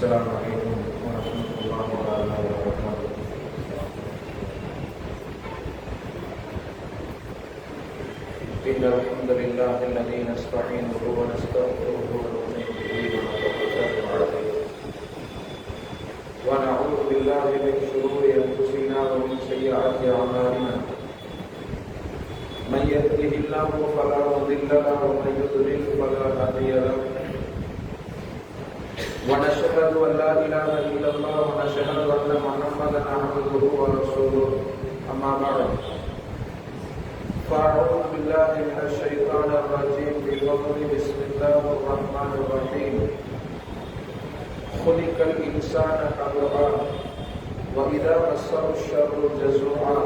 السلام عليكم ورحمة الله تعالى وبركاته إن الحمد لله الذي نستعينه ونستغفره ونؤمن به ونتوكل عليه ونعوذ بالله من شرور أنفسنا ومن سيئات أعمالنا من يهده الله فلا مضل له ومن يضلل فلا هادي له عبده ورسوله اما بعد. فاعوذ بالله من الشيطان الرجيم. بفضل بسم الله الرحمن الرحيم. خلق الانسان حلوى واذا مسه الشر جزوعا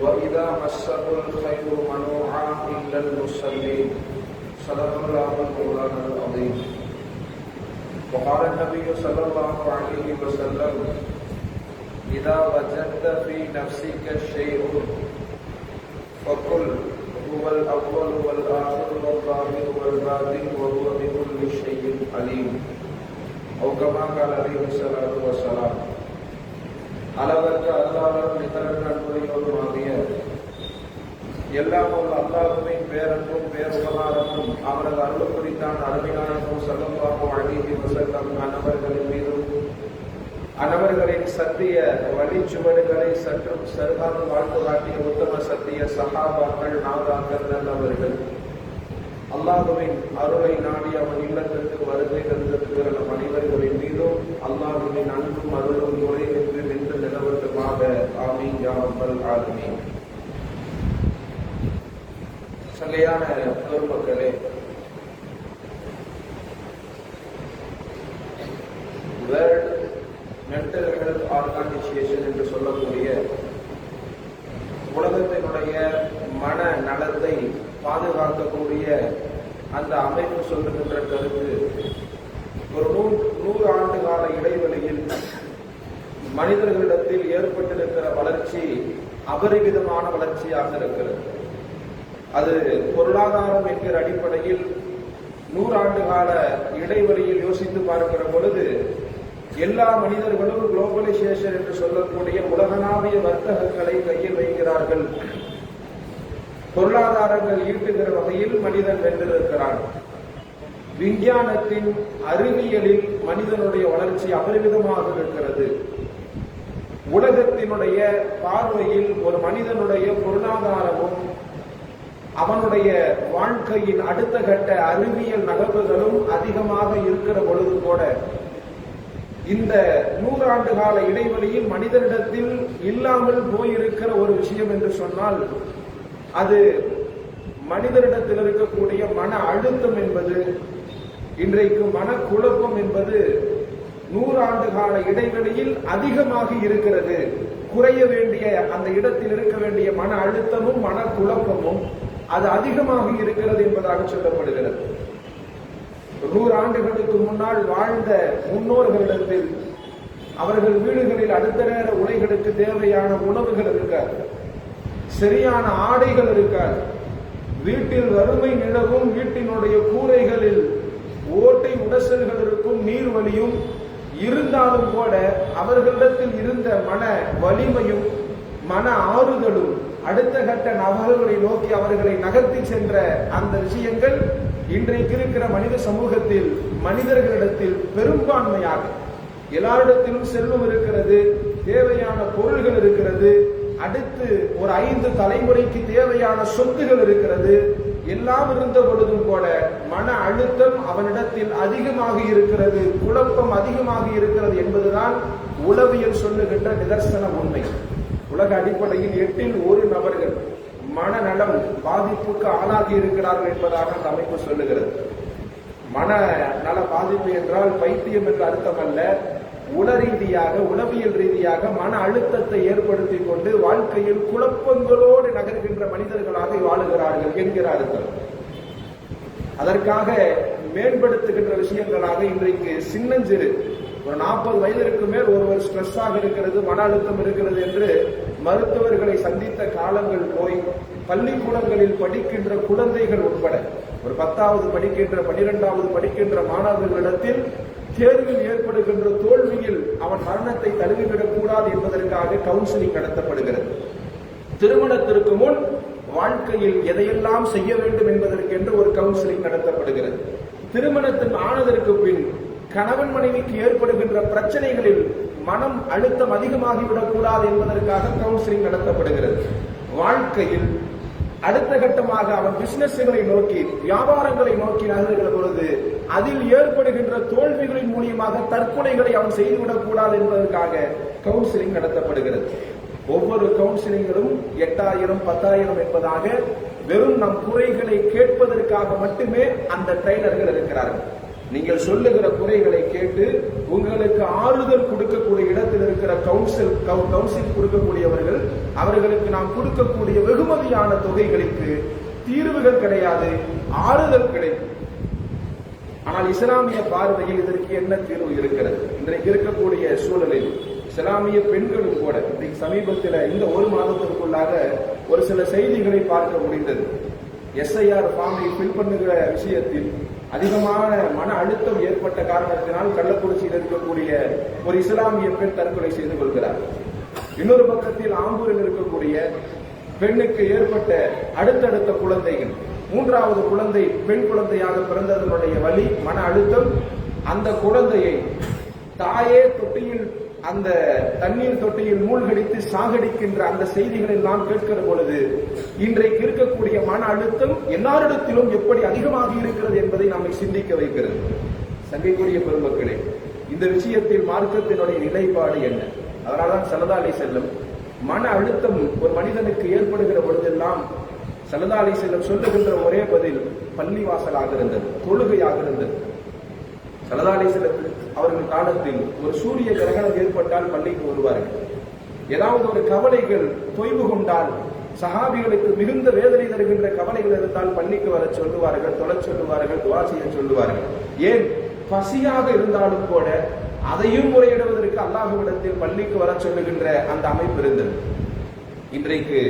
واذا مسه الخير منوعا الا المصلين. صدق الله مولانا العظيم. وقال النبي صلى الله عليه وسلم إذا وجدت في نفسك شيء فقل هو الأول والآخر والظاهر والباطن وهو بكل شيء عليم أو كما قال عليه الصلاة والسلام அளவற்ற அல்லாஹ் நிகரன் அன்புடையோருமாகிய எல்லாம் உள்ள அல்லாஹுவின் பேரன்பும் பேருபகாரமும் அவரது அருள் குறித்தான் அருமையானதும் செல்லம்பாகும் அழகி வசல்லம் அன்னவர்களின் மீதும் அனவர்களின் சத்திய வழிச்சுவடுகளை சற்றும் சருகாது வாழ்ந்து காட்டிய உத்தம சத்திய சகாபாக்கள் நாதாக்கள் நல்லவர்கள். அல்லாஹுவின் அருளை நாடி அவன் இல்லத்திற்கு வருகை தந்திருக்கிற நம் அனைவர்களின் மீதும் அல்லாஹுவின் அன்பும் அருளும் முறை என்று நின்று நிலவட்டுமாக. ஆமீன் யாமல் ஆலமீன். சிலையான பெருமக்களே வேர்ல்ட் மென்டல் ஹெல்த் ஆர்கனைசேஷன் என்று சொல்லக்கூடிய உலகத்தினுடைய மன நலத்தை பாதுகாக்கக்கூடிய அந்த அமைப்பு சொல்லுகின்ற கருத்து ஒரு நூறு நூறு ஆண்டு கால இடைவெளியில் மனிதர்களிடத்தில் ஏற்பட்டிருக்கிற வளர்ச்சி அபரிவிதமான வளர்ச்சியாக இருக்கிறது. அது பொருளாதாரம் என்கிற அடிப்படையில் நூறாண்டு கால இடைவெளியில் யோசித்து பார்க்கிற பொழுது எல்லா மனிதர்களும் குளோபலைசேஷன் என்று சொல்லக்கூடிய உலகளாவிய வர்த்தகங்களை கையில் வைக்கிறார்கள். பொருளாதாரங்கள் ஈட்டுகிற வகையில் மனிதன் வென்றிருக்கிறான். விஞ்ஞானத்தின் அறிவியலில் மனிதனுடைய வளர்ச்சி அபரிமிதமாக இருக்கிறது. உலகத்தினுடைய பார்வையில் ஒரு மனிதனுடைய பொருளாதாரமும் அவனுடைய வாழ்க்கையின் அடுத்த கட்ட அறிவியல் நகர்வுகளும் அதிகமாக இருக்கிற பொழுது கூட இந்த நூறாண்டு கால இடைவெளியில் மனிதனிடத்தில் இல்லாமல் போயிருக்கிற ஒரு விஷயம் என்று சொன்னால் அது மனிதனிடத்தில் இருக்கக்கூடிய மன அழுத்தம் என்பது இன்றைக்கு மனக்குழப்பம் என்பது நூறாண்டு கால இடைவெளியில் அதிகமாக இருக்கிறது. குறைய வேண்டிய அந்த இடத்தில் இருக்க வேண்டிய மன அழுத்தமும் மனக்குழப்பமும் அது அதிகமாக இருக்கிறது என்பதாக சொல்லப்படுகிறது. நூறு ஆண்டுகளுக்கு முன்னால் வாழ்ந்த முன்னோர்களிடத்தில் அவர்கள் வீடுகளில் அடுத்த நேர உலைகளுக்கு தேவையான உணவுகள் இருக்காது. சரியான ஆடைகள் இருக்காது. வீட்டில் வறுமை நிலவும் வீட்டினுடைய கூரைகளில் ஓட்டை உடசல்கள் இருக்கும் நீர் வலியும் இருந்தாலும் கூட அவர்களிடத்தில் இருந்த மன வலிமையும் மன ஆறுதலும் அடுத்த கட்ட நபர்களை நோக்கி அவர்களை நகர்த்தி சென்ற அந்த விஷயங்கள் இன்றைக்கு இருக்கிற மனித சமூகத்தில் மனிதர்களிடத்தில் பெரும்பான்மையாக எல்லாரிடத்திலும் செல்வம் இருக்கிறது தேவையான பொருள்கள் இருக்கிறது அடுத்து ஒரு ஐந்து தலைமுறைக்கு தேவையான சொத்துகள் இருக்கிறது எல்லாம் இருந்த பொழுதும் கூட மன அழுத்தம் அவனிடத்தில் அதிகமாக இருக்கிறது குழப்பம் அதிகமாக இருக்கிறது என்பதுதான் உளவியல் சொல்லுகின்ற நிதர்சன உண்மை. உலக அடிப்படையில் எட்டில் ஒரு நபர்கள் மனநலம் பாதிப்புக்கு ஆளாகி இருக்கிறார்கள் என்பதாக அந்த அமைப்பு சொல்லுகிறது. மன நல பாதிப்பு என்றால் பைத்தியம் என்ற அர்த்தம் அல்ல. உள ரீதியாக உளவியல் ரீதியாக மன அழுத்தத்தை ஏற்படுத்திக் கொண்டு வாழ்க்கையில் குழப்பங்களோடு நகர்கின்ற மனிதர்களாக வாழுகிறார்கள் என்கிறார்கள் அதற்காக மேம்படுத்துகின்ற விஷயங்களாக இன்றைக்கு சின்னஞ்சிறு ஒரு நாற்பது வயதிற்கு மேல் ஒருவர் ஸ்ட்ரெஸ்ஸாக இருக்கிறது மன அழுத்தம் இருக்கிறது என்று மருத்துவர்களை சந்தித்த காலங்கள் போய் பள்ளிக்கூடங்களில் படிக்கின்ற குழந்தைகள் உட்பட ஒரு பத்தாவது படிக்கின்ற பனிரெண்டாவது படிக்கின்ற மாணவர்களிடத்தில் தேர்வில் ஏற்படுகின்ற தோல்வியில் அவன் மரணத்தை தழுவிவிடக் கூடாது என்பதற்காக கவுன்சிலிங் நடத்தப்படுகிறது. திருமணத்திற்கு முன் வாழ்க்கையில் எதையெல்லாம் செய்ய வேண்டும் என்பதற்கென்று ஒரு கவுன்சிலிங் நடத்தப்படுகிறது. திருமணத்தின் ஆனதற்கு பின் கணவன் மனைவிக்கு ஏற்படுகின்ற பிரச்சனைகளில் மனம் அழுத்தம் அதிகமாகிவிடக்கூடாது என்பதற்காக கவுன்சிலிங் நடத்தப்படுகிறது. வாழ்க்கையில் அடுத்த கட்டமாக அவன் பிசினஸ்களை நோக்கி வியாபாரங்களை நோக்கி நகர்கிற பொழுது அதில் ஏற்படுகின்ற தோல்விகளின் மூலியமாக தற்கொலைகளை அவன் செய்துவிடக் கூடாது என்பதற்காக கவுன்சிலிங் நடத்தப்படுகிறது. ஒவ்வொரு கவுன்சிலிங்களும் எட்டாயிரம் பத்தாயிரம் என்பதாக வெறும் நம் குறைகளை கேட்பதற்காக மட்டுமே அந்த ட்ரைனர்கள் இருக்கிறார்கள். நீங்கள் சொல்லுகிற குறைகளை கேட்டு உங்களுக்கு ஆறுதல் கொடுக்கக்கூடிய இடத்தில் இருக்கிற கவுன்சில் கவு- கவுன்சில் கொடுக்கக்கூடியவர்கள் அவர்களுக்கு நாம் கொடுக்கக்கூடிய வெகுமதியான தொகைகளுக்கு தீர்வுகள் கிடையாது ஆறுதல் கிடைக்கும். ஆனால் இஸ்லாமிய பார்வையில் இதற்கு என்ன தீர்வு இருக்கிறது? இன்றைக்கு இருக்கக்கூடிய சூழலில் இஸ்லாமிய பெண்களும் கூட இன்றைக்கு சமீபத்தில் இந்த ஒரு மாதத்திற்குள்ளாக ஒரு சில செய்திகளை பார்க்க முடிந்தது. எஸ்ஐஆர் ஃபார்மை ஃபில் பண்ணுகிற விஷயத்தில் அதிகமான மன அழுத்தம் ஏற்பட்ட காரணத்தினால் கள்ளக்குறிச்சியில் இருக்கக்கூடிய ஒரு இஸ்லாமிய பெண் தற்கொலை செய்து கொள்கிறார். இன்னொரு பக்கத்தில் ஆம்பூரில் இருக்கக்கூடிய பெண்ணுக்கு ஏற்பட்ட அடுத்தடுத்த குழந்தைகள் மூன்றாவது குழந்தை பெண் குழந்தையாக பிறந்ததனுடைய வலி மன அழுத்தம் அந்த குழந்தையை தாயே தொட்டியில் அந்த தண்ணீர் தொட்டியில் மூழ்கடித்து சாகடிக்கின்ற அந்த செய்திகளை நாம் கேட்கிற பொழுது இன்றைக்கு இருக்கக்கூடிய மன அழுத்தம் எல்லாரிடத்திலும் எப்படி அதிகமாக இருக்கிறது என்பதை நம்மை சிந்திக்க வைக்கிறது. சங்கைக்குரிய பெருமக்களே இந்த விஷயத்தில் மார்க்கத்தினுடைய நிலைப்பாடு என்ன? அதனால்தான் சலதாலை செல்லும். மன அழுத்தம் ஒரு மனிதனுக்கு ஏற்படுகிற பொழுதெல்லாம் சலதாலை செல்லும் சொல்லுகின்ற ஒரே பதில் பள்ளிவாசலாக இருந்தது தொழுகையாக இருந்தது. சலதாலை அவர்கள் காலத்தில் ஒரு சூரிய கிரகணம் ஏற்பட்டால் பள்ளிக்கு வருவார்கள். ஏதாவது ஒரு கவலைகள் தொய்வு கொண்டால் சஹாபிகளுக்கு மிகுந்த வேதனை தருகின்ற கவலைகள் இருந்தால் பள்ளிக்கு வர சொல்லுவார்கள் தொலை சொல்லுவார்கள் துவா செய்ய சொல்லுவார்கள். ஏன்? பசியாக இருந்தாலும் கூட அதையும் முறையிடுவதற்கு அல்லாஹுவிடத்தில் பள்ளிக்கு வர சொல்லுகின்ற அந்த அமைப்பு இருந்தது. இன்றைக்கு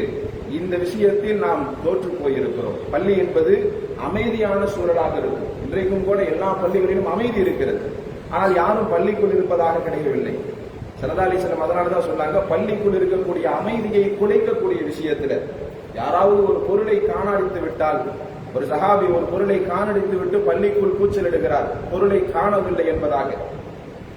இந்த விஷயத்தில் நாம் தோற்று போயிருக்கிறோம். பள்ளி என்பது அமைதியான சூழலாக இருக்கும். இன்றைக்கும் கூட எல்லா பள்ளிகளிலும் அமைதி இருக்கிறது. ஆனால் யாரும் பள்ளிக்குள் இருப்பதாக கிடைக்கவில்லை சரதாலீசனம் அதனால தான் சொன்னாங்க பள்ளிக்குள் இருக்கக்கூடிய அமைதியை குலைக்கக்கூடிய விஷயத்துல யாராவது ஒரு பொருளை காணடித்து விட்டால் ஒரு சஹாபி ஒரு பொருளை காணடித்து விட்டு பள்ளிக்குள் கூச்சலிடுகிறார் பொருளை காணவில்லை என்பதாக.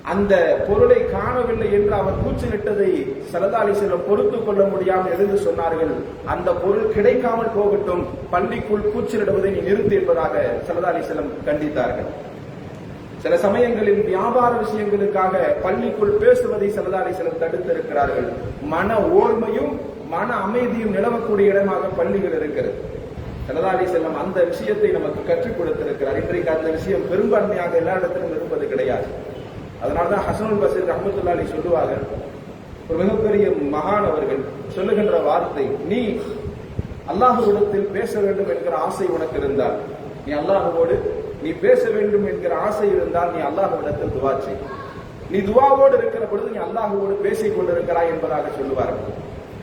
அந்த பொருளை காணவில்லை என்று அவர் கூச்சலிட்டதை சரதாலி செல்லம் பொறுத்துக் கொள்ள முடியாமல் எழுந்து சொன்னார்கள். அந்த பொருள் கிடைக்காமல் போகட்டும் பள்ளிக்குள் கூச்சலிடுவதை நீ நிறுத்து என்பதாக சரதாலி செல்லம் கண்டித்தார்கள். சில சமயங்களில் வியாபார விஷயங்களுக்காக பள்ளிக்குள் பேசுவதை சரதாலி சிலர் தடுத்திருக்கிறார்கள். மன ஓர்மையும் மன அமைதியும் நிலவக்கூடிய இடமாக பள்ளிகள் இருக்கிறது. சரதாரி செல்லம் அந்த விஷயத்தை நமக்கு கற்றுக் கொடுத்திருக்கிறார். இன்றைக்கு அந்த விஷயம் பெரும்பான்மையாக எல்லா இடத்திலும் இருப்பது கிடையாது. அதனால்தான் ஹசனுல் பசீர் ரஹமத்துல்லாலி சொல்லுவார்கள் ஒரு மிகப்பெரிய மகானவர்கள் சொல்லுகின்ற வார்த்தை நீ அல்லாஹுவிடத்தில் பேச வேண்டும் என்கிற ஆசை உனக்கு இருந்தால் நீ அல்லாஹுவோடு நீ பேச வேண்டும் என்கிற ஆசை இருந்தால் நீ அல்லாஹுவிடத்தில் துவா செய். நீ துவாவோடு இருக்கிற பொழுது நீ அல்லாஹுவோடு பேசிக் கொண்டிருக்கிறாய் என்பதாக சொல்லுவார்கள்.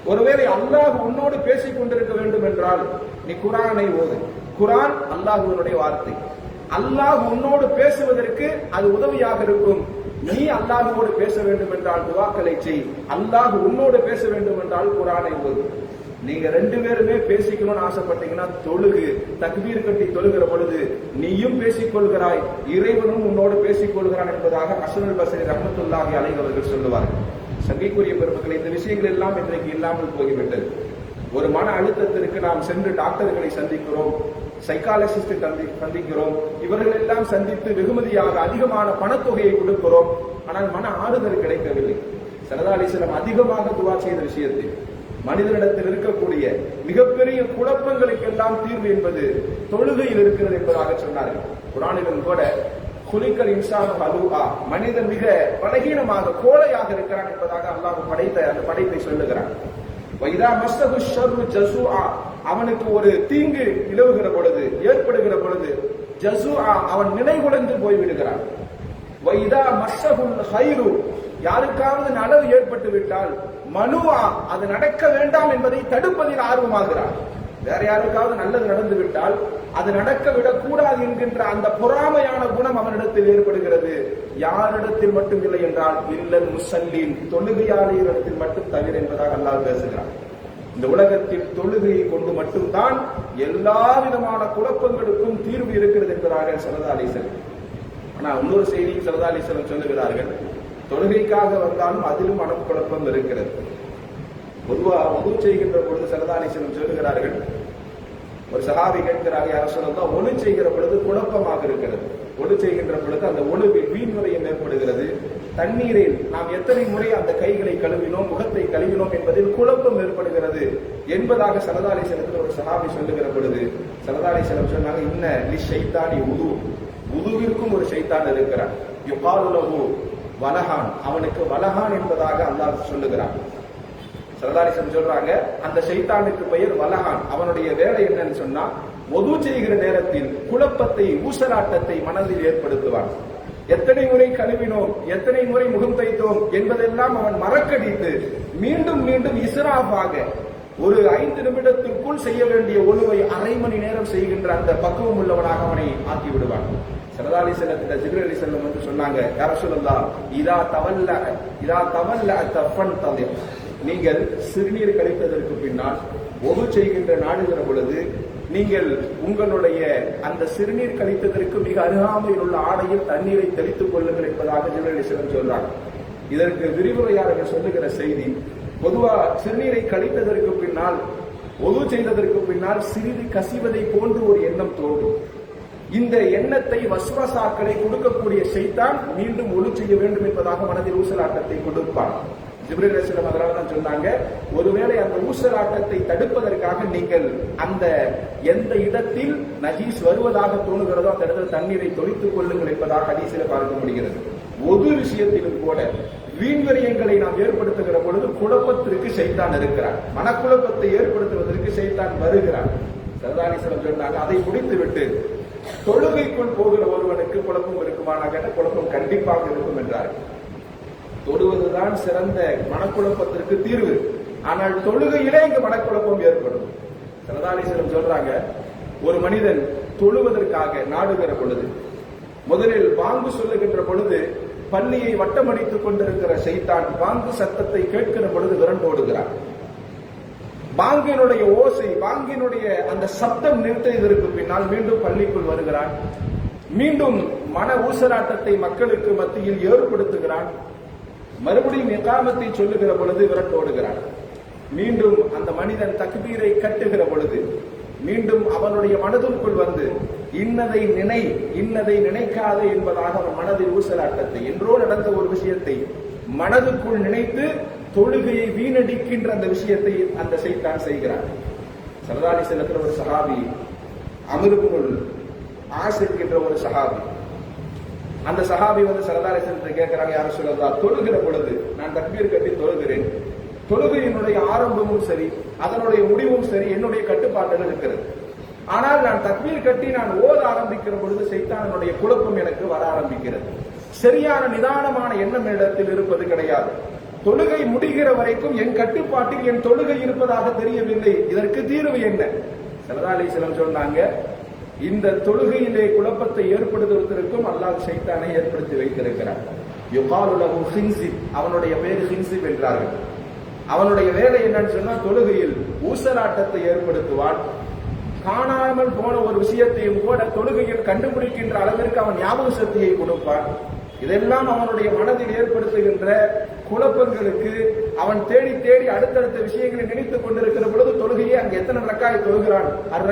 ஒருவேளை அல்லாஹ் உன்னோடு பேசிக் கொண்டிருக்க வேண்டும் என்றால் நீ குரானை ஓது. குரான் அல்லாஹுவனுடைய வார்த்தை. அல்லாஹ் உன்னோடு பேசுவதற்கு அது உதவியாக இருக்கும். நீ அல்லாஹுவோடு பேச வேண்டும் என்றால் துவாக்களை செய். அல்லாஹ் உன்னோடு பேச வேண்டும் என்றால் குரானை ஓது. நீங்க ரெண்டு பேருமே பேசிக்கணும்னு ஆசைப்பட்டீங்கன்னா தொழுகு தக்பீர் கட்டி தொழுகிற பொழுது நீயும் பேசிக்கொள்கிறாய் இறைவனும் உன்னோடு பேசிக்கொள்கிறான் என்பதாக அசனல் பசரி ரஹமத்துல்லாஹி அலைவர்கள் அவர்கள் சொல்லுவார்கள். சங்கைக்குரிய பெருமக்கள் இந்த விஷயங்கள் எல்லாம் இன்றைக்கு இல்லாமல் போய்விட்டது. ஒரு மன அழுத்தத்திற்கு நாம் சென்று டாக்டர்களை சந்திக்கிறோம். சைக்காலஜிஸ்ட் சந்திக்கிறோம் இவர்கள் எல்லாம் சந்தித்து வெகுமதியாக அதிகமான பணத்தொகையை கொடுக்கிறோம். ஆனால் மன ஆறுதல் கிடைக்கவில்லை. சரதாலிசனம் அதிகமாக துவா செய்த விஷயத்தில் மனிதனிடத்தில் இருக்கக்கூடிய மிகப்பெரிய குழப்பங்களுக்கெல்லாம் தீர்வு என்பது தொழுகையில் இருக்கிறது என்பதாக சொன்னார்கள். குரானிலும் கூட குலிக்கல் இன்சான் அலுவா. மனிதன் மிக பலகீனமாக கோழையாக இருக்கிறான் என்பதாக அல்லாஹ் படைத்த அந்த படைப்பை சொல்லுகிறான். வைதா மஸ்தகு ஷர்ரு ஜசுஆ அவனுக்கு ஒரு தீங்கு நிலவுகிற பொழுது ஜசுஆ அவன் நினைகுலைந்து போய்விடுகிறான். வைதா மஸ்ஸகுல் ஹைரு யாருக்காவது நலவு ஏற்பட்டு விட்டால் மனுவா அது நடக்க வேண்டாம் என்பதை தடுப்பதில் ஆர்வமாகிறார் வேற யாருக்காவது நல்லது நடந்து விட்டால் அது நடக்க விடக்கூடாது என்கின்ற அந்த பொறாமையான குணம் அவனிடத்தில் ஏற்படுகிறது. யாரிடத்தில் மட்டும் இல்லை என்றால் இல்லல் முசல்லீன் இடத்தில் மட்டும் தவிர என்பதாக அல்லாஹ் பேசுகிறான். இந்த உலகத்தில் தொழுகையை கொண்டு மட்டும்தான் எல்லா விதமான குழப்பங்களுக்கும் தீர்வு இருக்கிறது என்பதாக சரதாலீசன் ஆனா இன்னொரு செய்தியும் சரதாலீசன் சொல்லுகிறார்கள். தொழுகைக்காக வந்தாலும் அதிலும் மனக்குழப்பம் இருக்கிறது. பொதுவா உது செய்கின்ற பொழுது சரதாலீசனம் சொல்லுகிறார்கள். ஒரு சகாபி கேட்கிறார் யார சொல்லலாம் ஒளி செய்கிற பொழுது குழப்பமாக இருக்கிறது. ஒளி செய்கின்ற பொழுது அந்த ஒழுவில் வீண்முறையும் ஏற்படுகிறது. தண்ணீரில் நாம் எத்தனை முறை அந்த கைகளை கழுவினோம் முகத்தை கழுவினோம் என்பதில் குழப்பம் ஏற்படுகிறது என்பதாக சரதாலீசனத்தில் ஒரு சகாபி சொல்லுகிற பொழுது சரதாலீசனம் சொன்னாங்க இன்ன லி ஷைத்தானி உது. உதுவிற்கும் ஒரு ஷைத்தான் இருக்கிறான். யுகாலுலகு வலஹான். அவனுக்கு வலஹான் என்பதாக அல்லாஹ் சொல்லுகிறான். சரதாரிசன் சொல்றாங்க அந்த ஷைத்தானுக்கு பெயர் வலஹான். அவனுடைய வேலை என்னன்னு சொன்னா ஒது செய்கிற நேரத்தில் குழப்பத்தை ஊசலாட்டத்தை மனதில் ஏற்படுத்துவான். எத்தனை முறை கழுவினோம் எத்தனை முறை முகம் தைத்தோம் என்பதெல்லாம் அவன் மறக்கடித்து மீண்டும் மீண்டும் இஸ்ராஃபாக ஒரு ஐந்து நிமிடத்திற்குள் செய்ய வேண்டிய ஒழுவை அரை மணி நேரம் செய்கின்ற அந்த பக்குவம் உள்ளவனாக அவனை ஆக்கி விடுவான். சரதாலி செல்லத்திட்ட ஜிப்ரி அலி செல்லம் வந்து சொன்னாங்க யார சொல்லலாம் இதா தவல்ல இதா தவல்ல தஃபன் தலை நீங்கள் சிறுநீர் கழித்ததற்கு பின்னால் ஒது செய்கின்ற நாடுகிற பொழுது நீங்கள் உங்களுடைய அந்த சிறுநீர் கழித்ததற்கு மிக அருகாமையில் உள்ள ஆடையில் தண்ணீரை தெளித்துக் கொள்ளுங்கள் என்பதாக ஜிப்ரலிசனம் சொல்றாங்க இதற்கு விரிவுரையாளர்கள் சொல்லுகிற செய்தி பொதுவா சிறுநீரை கழித்ததற்கு பின்னால் ஒது செய்ததற்கு பின்னால் சிறிது கசிவதை போன்று ஒரு எண்ணம் தோன்றும். இந்த எண்ணத்தை வஸ்வசாக்களை கொடுக்கக்கூடிய செய்தான் மீண்டும் ஒழு செய்ய வேண்டும் என்பதாக மனதில் ஊசலாட்டத்தை கொடுப்பான். ஜிப்ரில் அலிஸ்லாம் அதனால தான் சொன்னாங்க ஒருவேளை அந்த ஊசலாட்டத்தை தடுப்பதற்காக நீங்கள் அந்த எந்த இடத்தில் நஜீஸ் வருவதாக தோணுகிறதோ அந்த இடத்துல தண்ணீரை தொழித்துக் கொள்ளுங்கள் என்பதாக ஹதீஸில் பார்க்க முடிகிறது. ஒரு விஷயத்திலும் கூட வீண்வரியங்களை நாம் ஏற்படுத்துகிற பொழுது குழப்பத்திற்கு செய்தான் இருக்கிறார் மனக்குழப்பத்தை ஏற்படுத்துவதற்கு செய்தான் வருகிறார் சரதானீஸ்வரம் சொன்னாங்க அதை முடித்து விட்டு தொழுகைக்குள் போகிற ஒருவனுக்கு குழப்பம் இருக்குமானா கேட்ட குழப்பம் கண்டிப்பாக இருக்கும் என்றார். தொடுவதுதான் சிறந்த மனக்குழப்பத்திற்கு தீர்வு. ஆனால் தொழுகையிலே இங்கு மனக்குழப்பம் ஏற்படும். சரதானீஸ்வரம் சொல்றாங்க ஒரு மனிதன் தொழுவதற்காக நாடுகிற பொழுது முதலில் வாங்கு சொல்லுகின்ற பொழுது பள்ளியை வட்டமடித்துக் கொண்டிருக்கிற செய்தான் வாங்கு சத்தத்தை கேட்கிற பொழுது விரண்டோடுகிறான் பாங்கினுடைய ஓசை பாங்கினுடைய அந்த சப்தம் நிறுத்தியதற்கு பின்னால் மீண்டும் பள்ளிக்குள் வருகிறான். மீண்டும் மன ஊசலாட்டத்தை மக்களுக்கு மத்தியில் ஏற்படுத்துகிறான். மறுபடியும் எகாமத்தை சொல்லுகிற பொழுது விரட்டோடுகிறான் மீண்டும் அந்த மனிதன் தக்பீரை கட்டுகிற பொழுது மீண்டும் அவனுடைய மனதிற்குள் வந்து இன்னதை நினை இன்னதை நினைக்காதே என்பதாக அவன் மனதில் ஊசலாட்டத்தை என்றோ நடந்த ஒரு விஷயத்தை மனதுக்குள் நினைத்து தொழுகையை வீணடிக்கின்ற அந்த விஷயத்தை அந்த செய்தான் செய்கிறார் சரதாலி செல்லத்தில் ஒரு சஹாபி அமிர்புல் ஆசிக்கின்ற ஒரு சஹாபி அந்த சஹாபி வந்து சரதாரி கேட்கிறாங்க யாரும் சொல்லதா தொழுகிற பொழுது நான் தக்பீர் கட்டி தொழுகிறேன். தொழுகையினுடைய ஆரம்பமும் சரி அதனுடைய முடிவும் சரி என்னுடைய கட்டுப்பாட்டில் இருக்கிறது. ஆனால் நான் தக்மீர் கட்டி நான் ஓத ஆரம்பிக்கிற பொழுது சைத்தானனுடைய குழப்பம் எனக்கு வர ஆரம்பிக்கிறது. சரியான நிதானமான எண்ணம் இடத்தில் இருப்பது கிடையாது. தொழுகை முடிகிற வரைக்கும் என் கட்டுப்பாட்டில் என் தொழுகை இருப்பதாக தெரியவில்லை. இதற்கு தீர்வு என்ன? சரதாலி சொன்னாங்க இந்த தொழுகையிலே குழப்பத்தை ஏற்படுத்துவதற்கும் அல்லாஹ் சைத்தானை ஏற்படுத்தி வைத்திருக்கிறார் யுகாலுலகு ஹின்சிப் அவனுடைய பேர் ஹின்சிப் என்றார்கள். அவனுடைய வேலை என்னன்னு சொன்னா தொழுகையில் ஊசலாட்டத்தை ஏற்படுத்துவான். காணாமல் போன ஒரு விஷயத்தையும் கூட தொழுகையில் கண்டுபிடிக்கின்ற அளவிற்கு அவன் ஞாபக சக்தியை கொடுப்பான். இதெல்லாம் அவனுடைய மனதில் ஏற்படுத்துகின்ற குழப்பங்களுக்கு அவன் தேடி தேடி அடுத்தடுத்த விஷயங்களை நினைத்துக் கொண்டிருக்கிற பொழுது தொழுகையை அங்கு எத்தனை ரக்காய் தொழுகிறான்? அர்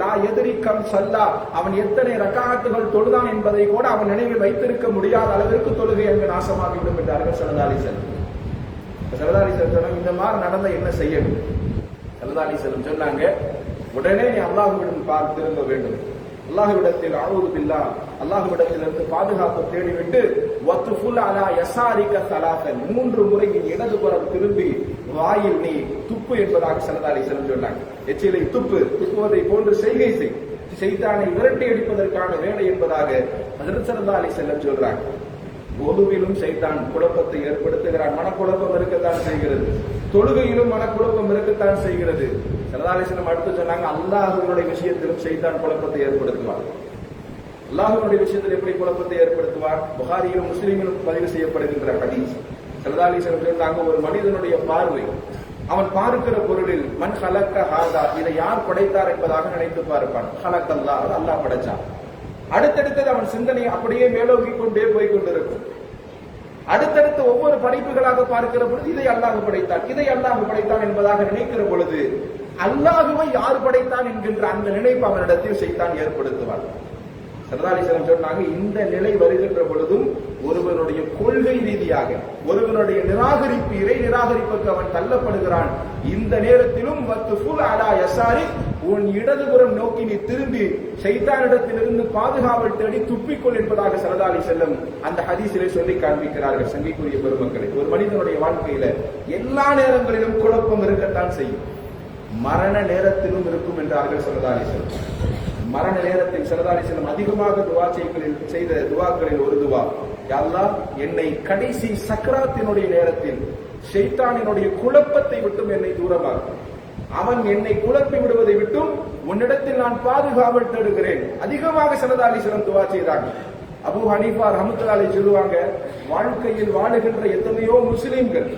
லா எதிரி கம் சல்லா. அவன் எத்தனை ரக்காத்துகள் தொழுதான் என்பதை கூட அவன் நினைவில் வைத்திருக்க முடியாத அளவிற்கு தொழுகை அங்கு நாசமாகிவிடும் என்றார்கள் சரதாலி செல்வம் சரதாலி செல்வம் இந்த மாதிரி நடந்த என்ன செய்யணும்? சரதாலி செல்வம் சொன்னாங்க உடனே நீ அல்லாஹுவிடம் பார்த்து திரும்ப வேண்டும். அல்லாஹுவிடத்தில் அழுது பில்லா. அல்லாஹுவிடத்திலிருந்து பாதுகாப்பு தேடிவிட்டு வத்துஃபுல் அலா யசாரிக சலாசன் மூன்று முறை இடது புறம் திரும்பி வாயில் நீ துப்பு என்பதாக சரதாரி செல்லம் சொன்னாங்க. எச்சிலை துப்பு துப்புவதை போன்று செய்கை செய். செய்தானை விரட்டி அடிப்பதற்கான வேலை என்பதாக ஹசரத் சரதா அலி செல்லம் சொல்றாங்க. பொதுவிலும் செய்தான் குழப்பத்தை ஏற்படுத்துகிறான். மனக்குழப்பம் இருக்கத்தான் செய்கிறது. தொழுகையிலும் மனக்குழப்பம் இருக்கத்தான் செய்கிறது. சரதாலேசனம் அடுத்து சொன்னாங்க அல்லாஹுவினுடைய விஷயத்திலும் செய்தான் குழப்பத்தை ஏற்படுத்துவார் அல்லாஹுவினுடைய விஷயத்தில் எப்படி குழப்பத்தை ஏற்படுத்துவார்? புகாரியிலும் முஸ்லீமிலும் பதிவு செய்யப்படுகின்ற ஹதீஸ். சரதாலிசனம் சொன்னாங்க ஒரு மனிதனுடைய பார்வை அவன் பார்க்கிற பொருளில் மண் ஹலக்க ஹாதா இதை யார் படைத்தார் என்பதாக நினைத்து பார்ப்பான். ஹலக் அல்லா அது அல்லாஹ் படைச்சான். அடுத்தடுத்தது அவன் சிந்தனை அப்படியே மேலோக்கி கொண்டே போய் கொண்டிருக்கும். அடுத்தடுத்த ஒவ்வொரு படைப்புகளாக பார்க்கிற பொழுது இதை அல்லாஹ் படைத்தான் இதை அல்லாஹ் படைத்தான் என்பதாக நினைக்கிற பொழுது அல்லாஹுவை யார் படைத்தான் என்கின்ற அந்த நினைப்பு அவனிடத்தில் செய்தான் ஏற்படுத்துவான். சரதாரிசனம் சொன்னாங்க இந்த நிலை வருகின்ற பொழுதும் ஒருவனுடைய கொள்கை ரீதியாக ஒருவனுடைய நிராகரிப்பு இறை நிராகரிப்புக்கு அவன் தள்ளப்படுகிறான். இந்த நேரத்திலும் ஃபுல் உன் இடதுபுறம் நோக்கி நீ திரும்பி சைத்தானிடத்திலிருந்து பாதுகாவல் தேடி துப்பிக்கொள் என்பதாக சரதாரி செல்லும் அந்த ஹதீசிலே சொல்லி காண்பிக்கிறார்கள் சங்கிக்குரிய பெருமக்களை. ஒரு மனிதனுடைய வாழ்க்கையில எல்லா நேரங்களிலும் குழப்பம் இருக்கத்தான் செய்யும். மரண நேரத்திலும் இருக்கும் என்றார்கள் சரதாரி செல்லும். மரண நேரத்தில் சிறதாரி செல்லும் அதிகமாக துவா செய்களில் செய்த துவாக்களில் ஒரு துவா. யாழ்லா என்னை கடைசி சக்கராத்தினுடைய நேரத்தில் ஷைத்தானினுடைய குழப்பத்தை விட்டும் என்னை தூரமாக்கும் அவன் என்னை குழப்பி விடுவதை விட்டும் உன்னிடத்தில் நான் பாதுகாவல் தேடுகிறேன். அதிகமாக சிறதாரி செல்லும் துவா செய்தாங்க. அபு ஹனீஃபா ரஹமத்துல்லாலை சொல்லுவாங்க வாழ்க்கையில் வாழுகின்ற எத்தனையோ முஸ்லிம்கள்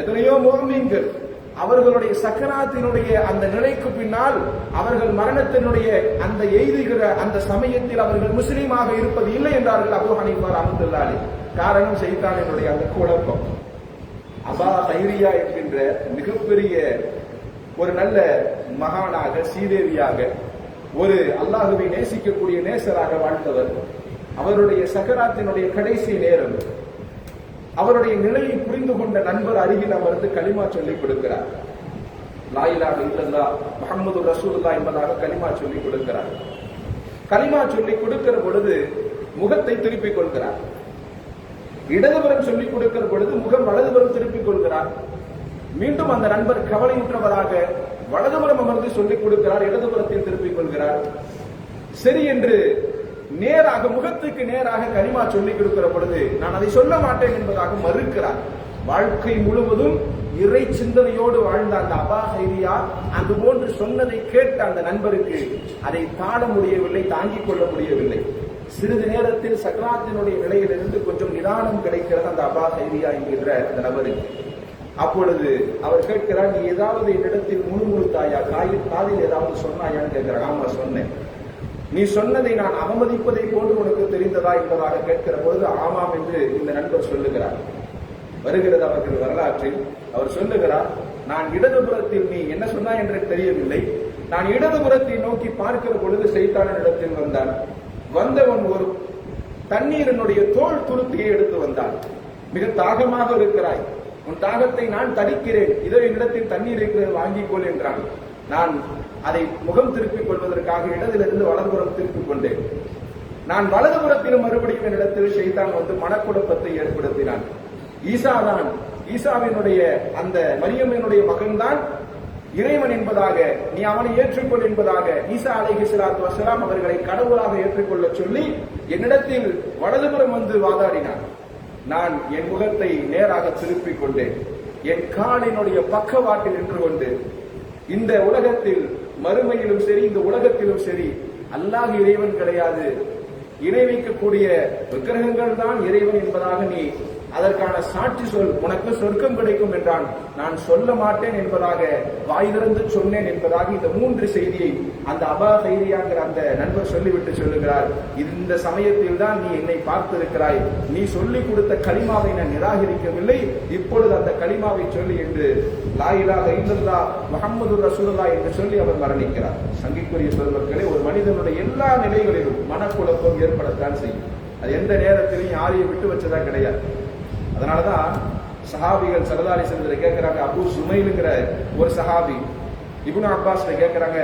எத்தனையோ மோமீன்கள் அவர்களுடைய சக்கராத்தினுடைய அந்த நிலைக்கு பின்னால் அவர்கள் மரணத்தினுடைய அந்த எய்துகிற அந்த சமயத்தில் அவர்கள் முஸ்லீமாக இருப்பது இல்லை என்றார்கள் அபு ஹனிஃபார் ரஹமத்துல்லாலி காரணம் செய்தானினுடைய அந்த குழப்பம். அபா தைரியா என்கின்ற மிகப்பெரிய ஒரு நல்ல மகானாக சீதேவியாக ஒரு அல்லாஹுவை நேசிக்கக்கூடிய நேசராக வாழ்ந்தவர். அவருடைய சக்கராத்தினுடைய கடைசி நேரம் அவருடைய நிலையை புரிந்து கொண்ட நண்பர் அருகில் அமர்ந்து களிமா சொல்லிக் கொடுக்கிறார். லாயிலாக இல்லல்லா முகமது ரசூல்லா என்பதாக களிமா சொல்லிக் கொடுக்கிறார். களிமா சொல்லிக் கொடுக்கிற பொழுது முகத்தை திருப்பிக் கொள்கிறார். இடதுபுறம் சொல்லிக் கொடுக்கிற பொழுது முகம் வலதுபுறம் திருப்பிக் கொள்கிறார். மீண்டும் அந்த நண்பர் கவலையுற்றவராக வலதுபுறம் அமர்ந்து சொல்லிக் கொடுக்கிறார் இடதுபுறத்தில் திருப்பிக் கொள்கிறார். சரி என்று நேராக முகத்துக்கு நேராக கரிமா சொல்லிக் கொடுக்கிற பொழுது நான் அதை சொல்ல மாட்டேன் என்பதாக மறுக்கிறார். வாழ்க்கை முழுவதும் இறை சிந்தனையோடு வாழ்ந்த அந்த அபா ஹைரியா அது போன்று சொன்னதை கேட்ட அந்த நண்பருக்கு அதை தாட முடியவில்லை தாங்கிக் கொள்ள முடியவில்லை. சிறிது நேரத்தில் சக்கராத்தினுடைய நிலையிலிருந்து கொஞ்சம் நிதானம் கிடைக்கிறது அந்த அபா ஹைரியா என்கின்ற அந்த நபருக்கு. அப்பொழுது அவர் கேட்கிறார் நீ ஏதாவது என்னிடத்தில் முழுமுழுத்தாயா காயில் காதில் ஏதாவது சொன்னாயான்னு கேட்கிறார். ஆமா சொன்னேன். நீ சொன்னதை நான் அவமதிப்பதை போன்று உனக்கு தெரிந்ததா என்பதாக கேட்கிற பொழுது ஆமாம் என்று இந்த நண்பர் சொல்லுகிறார். வருகிறது அவர்கள் வரலாற்றில் அவர் சொல்லுகிறார் நான் இடதுபுறத்தில் நீ என்ன சொன்னாய் என்று தெரியவில்லை. நான் இடதுபுறத்தை நோக்கி பார்க்கிற பொழுது செய்தான இடத்தில் வந்தான். வந்தவன் ஒரு தண்ணீரினுடைய தோல் துருத்தியை எடுத்து வந்தான். மிக தாகமாக இருக்கிறாய். உன் தாகத்தை நான் தடிக்கிறேன் இதோ என்னிடத்தில் தண்ணீர் இருக்கிறது வாங்கிக் கொள் என்றான். நான் அதை முகம் திருப்பிக் கொள்வதற்காக இடத்திலிருந்து வலதுபுறம் திருப்பிக் கொண்டேன். நான் வலதுபுறத்திலும் மறுபடியும் என்னிடத்தில் ஷைத்தான் வந்து மனக்குழப்பத்தை ஏற்படுத்தினான். ஈசா தான் ஈசாவினுடைய அந்த மரியம்மனுடைய மகன்தான் இறைவன் என்பதாக நீ அவனை ஏற்றுக்கொள் என்பதாக ஈசா அலைஹி ஸலாத்து வசலாம் அவர்களை கடவுளாக ஏற்றுக்கொள்ள சொல்லி என்னிடத்தில் வலதுபுறம் வந்து வாதாடினான். நான் என் முகத்தை நேராக திருப்பிக் கொண்டேன். என் காலினுடைய பக்கவாட்டில் நின்று கொண்டு இந்த உலகத்தில் மறுமையிலும் சரி இந்த உலகத்திலும் சரி அல்லாஹ் இறைவன் கிடையாது. இணை வைக்கக்கூடிய விக்கிரகங்கள் தான் இறைவன் என்பதாக நீ அதற்கான சாட்சி சொல் உனக்கு சொர்க்கம் கிடைக்கும் என்றான். நான் சொல்ல மாட்டேன் என்பதாக வாய் திறந்து சொன்னேன் என்பதாக இந்த மூன்று செய்தியை அந்த அபா தைரியாங்கிற அந்த நண்பர் சொல்லிவிட்டு சொல்லுகிறார். இந்த சமயத்தில் தான் நீ என்னை பார்த்திருக்கிறாய். நீ சொல்லி கொடுத்த களிமாவை நான் நிராகரிக்கவில்லை. இப்பொழுது அந்த களிமாவை சொல்லி என்று லாயிலா இல்லல்லா முகமது ரசூலுல்லா என்று சொல்லி அவர் மரணிக்கிறார். சங்கிக்குரிய பெருமக்களே ஒரு மனிதனுடைய எல்லா நிலைகளிலும் மனக்குழப்பம் ஏற்படத்தான் செய்யும். அது எந்த நேரத்திலையும் யாரையும் விட்டு வச்சதா கிடையாது. அதனாலதான் சஹாபிகள் சரதாரி சென்றதை கேட்கிறாங்க அபு சுமைலுங்கிற ஒரு சஹாபி. இப்னு அப்பாஸ்ல கேட்கிறாங்க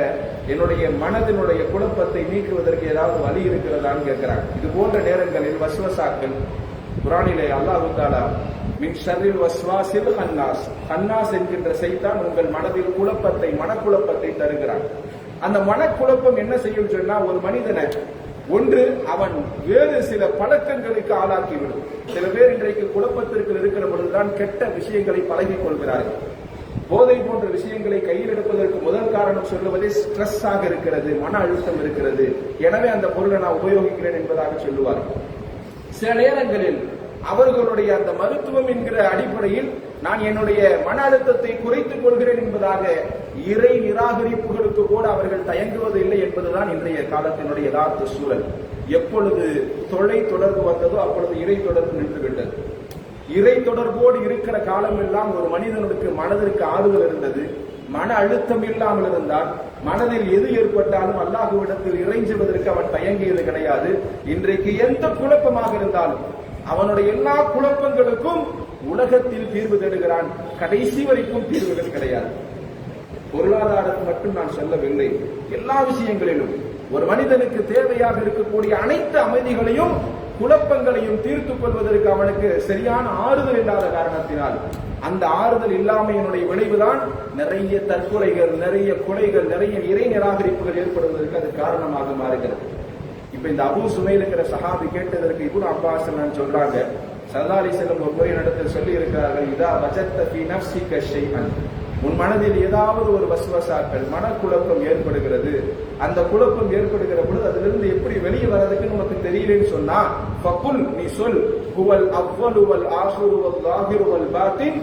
என்னுடைய மனதினுடைய குழப்பத்தை நீக்குவதற்கு ஏதாவது வழி இருக்கிறதான்னு கேட்கிறாங்க இது போன்ற நேரங்களில் வஸ்வசாக்கள் குரானிலே அல்லாஹு தாலா மின் ஷர்ரில் வஸ்வாசில் ஹன்னாஸ். ஹன்னாஸ் என்கின்ற செய்தான் உங்கள் மனதில் குழப்பத்தை மனக்குழப்பத்தை தருகிறான் அந்த மனக்குழப்பம் என்ன செய்யும் சொன்னா ஒரு மனிதனை ஒன்று அவன் வேறு சில பழக்கங்களுக்கு ஆளாக்கிவிடும். சில பேர் இன்றைக்கு குழப்பத்திற்கு இருக்கிற பொழுதுதான் கெட்ட விஷயங்களை பழகிக் கொள்கிறார்கள். போதை போன்ற விஷயங்களை கையில் எடுப்பதற்கு முதல் காரணம் சொல்லுவதே ஸ்ட்ரெஸ் ஆக இருக்கிறது மன அழுத்தம் இருக்கிறது. எனவே அந்த பொருளை நான் உபயோகிக்கிறேன் என்பதாக சொல்லுவார் சில நேரங்களில் அவர்களுடைய அந்த மருத்துவம் என்கிற அடிப்படையில் நான் என்னுடைய மன அழுத்தத்தை குறைத்துக் கொள்கிறேன் என்பதாக இறை நிராகரிப்புகளுக்கு கூட அவர்கள் தயங்குவது இல்லை என்பதுதான் இன்றைய காலத்தினுடைய யதார்த்த சூழல். எப்பொழுது தொலை தொடர்பு வந்ததோ அப்பொழுது இறை தொடர்பு நின்றுவிட்டது. இறை தொடர்போடு இருக்கிற காலம் எல்லாம் ஒரு மனிதனுக்கு மனதிற்கு ஆறுதல் இருந்தது. மன அழுத்தம் இல்லாமல் இருந்தால் மனதில் எது ஏற்பட்டாலும் அல்லாஹுவிடத்தில் இறைஞ்சுவதற்கு அவன் தயங்கியது கிடையாது. இன்றைக்கு எந்த குழப்பமாக இருந்தாலும் அவனுடைய எல்லா குழப்பங்களுக்கும் உலகத்தில் தீர்வு தேடுகிறான். கடைசி வரைக்கும் தீர்வுகள் கிடையாது. பொருளாதாரத்தை மட்டும் நான் சொல்லவில்லை. எல்லா விஷயங்களிலும் ஒரு மனிதனுக்கு தேவையாக இருக்கக்கூடிய அனைத்து அமைதிகளையும் குழப்பங்களையும் தீர்த்துக் கொள்வதற்கு அவனுக்கு சரியான ஆறுதல் இல்லாத காரணத்தினால் அந்த ஆறுதல் இல்லாமையினுடைய விளைவுதான் நிறைய தற்கொலைகள் நிறைய கொலைகள் நிறைய இறை நிராகரிப்புகள் ஏற்படுவதற்கு அது காரணமாக மாறுகிறது. இப்ப இந்த அபு இருக்கிற சஹாபி கேட்டதற்கு இப்னு அப்பாஸ் சொல்றாங்க. சல்லாலி செல்லும் ஒரு முறை நடத்த சொல்லி இருக்கிறார்கள் இதா வஜத்த நப்சி கஷை ஷைஅன். உன் மனதில் ஏதாவது ஒரு வசுவசாக்கள் மனக்குழப்பம் ஏற்படுகிறது. அந்த குழப்பம் ஏற்படுகிற பொழுது அதிலிருந்து எப்படி வெளியே வர்றதுக்கு உனக்கு தெரியலன்னு சொன்னா ஃபகுல் நீ சொல் குவல் அவ்வலு ஆசுருவல் ஆஹிரு பாத்தின்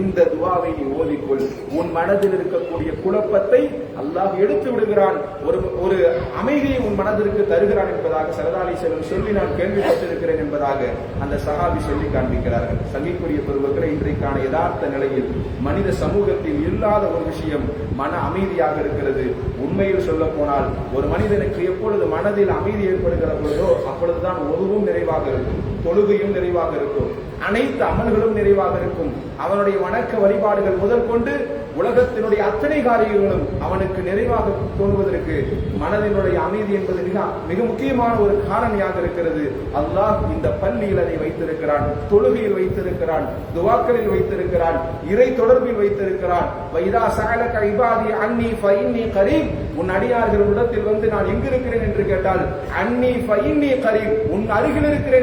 இந்த துவாவை நீ ஓதிக்கொள். உன் மனதில் இருக்கக்கூடிய குழப்பத்தை அல்லாஹ் எடுத்து விடுகிறான். ஒரு ஒரு அமைதியை உன் மனதிற்கு தருகிறான் என்பதாக சரதாலி செல்வம் சொல்லி நான் கேள்விப்பட்டிருக்கிறேன் என்பதாக அந்த சகாபி சொல்லி காண்பிக்கிறார்கள். சங்கிக்குரிய பெருமக்களை இன்றைக்கான யதார்த்த நிலையில் மனித சமூகத்தில் இல்லாத ஒரு விஷயம் மன அமைதியாக இருக்கிறது. உண்மையில் சொல்ல போனால் ஒரு மனிதனுக்கு எப்பொழுது மனதில் அமைதி ஏற்படுகிற பொழுதோ அப்பொழுதுதான் உணவும் நிறைவாக இருக்கும் தொழுகையும் நிறைவாக இருக்கும். அனைத்து அமல்களும் நிறைவாக இருக்கும். அவனுடைய வணக்க வழிபாடுகள் முதல் கொண்டு உலகத்தினுடைய அத்தனை காரியங்களும் அவனுக்கு நிறைவாக தோன்றுவதற்கு மனதினுடைய அமைதி என்பது மிக மிக முக்கியமான ஒரு காரணியாக இருக்கிறது. அல்லாஹ் இந்த பள்ளியில் அதை வைத்திருக்கிறான் தொழுகையில் வைத்திருக்கிறான் துவாக்களில் வைத்திருக்கிறான் இறை தொடர்பில் வைத்திருக்கிறான். வைதா சகலக இபாதி அன்னி ஃபைன்னி கரீம் உன் அடியார்கள் இடத்தில் வந்து நான் எங்கிருக்கிறேன் என்று கேட்டால் அன்னி ஃபைன்னி கரீம் உன் அருகில் இருக்கிறேன்